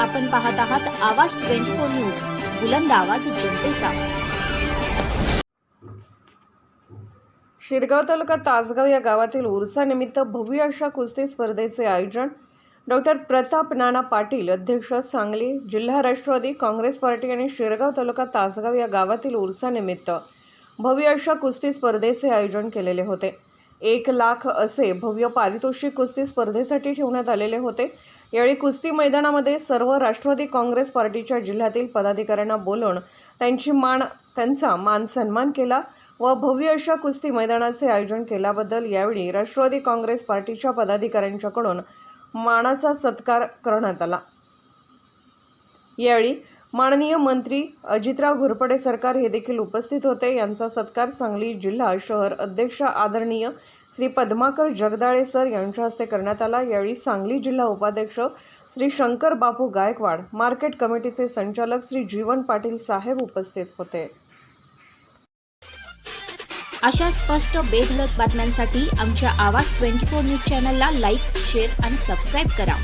आपण पाहत आहात आवाज ट्वेंटी फोर न्यूज. बुलंद आवाज जनतेचा शिरगाव तालुका तासगाव या गावातील उरसानिमित्त भव्य अशा कुस्ती स्पर्धेचे आयोजन डॉक्टर प्रताप नाना पाटील अध्यक्ष सांगली जिल्हा राष्ट्रवादी काँग्रेस पार्टी आणि शिरगाव तालुका तासगाव या गावातील उरसानिमित्त भव्य अशा कुस्ती स्पर्धेचे आयोजन केलेले होते. एक लाख असे भव्य पारितोषिक कुस्ती स्पर्धेसाठी ठेवण्यात आलेले होते. यावेळी कुस्ती मैदानामध्ये सर्व राष्ट्रवादी काँग्रेस पार्टीच्या जिल्ह्यातील पदाधिकाऱ्यांना बोलवून त्यांची मान त्यांचा मान सन्मान केला व भव्य अशा कुस्ती मैदानाचे आयोजन केल्याबद्दल यावेळी राष्ट्रवादी काँग्रेस पार्टीच्या पदाधिकाऱ्यांच्याकडून मानाचा सत्कार करण्यात आला. यावेळी माननीय मंत्री अजितराव घोरपडे सरकार हे देखील उपस्थित होते. यांचा सत्कार सांगली जिल्हा शहर अध्यक्ष आदरणीय श्री पद्माकर जगदाळे सर यांच्या हस्ते करण्यात आला. यावेळी सांगली जिल्हा उपाध्यक्ष श्री शंकर बापू गायकवाड मार्केट कमिटीचे संचालक श्री जीवन पाटील साहेब उपस्थित होते. अशा स्पष्ट बेधलक बातम्यांसाठी आमच्या आवाज ट्वेंटी फोर न्यूज चॅनलला लाईक शेअर आणि सबस्क्राईब करा.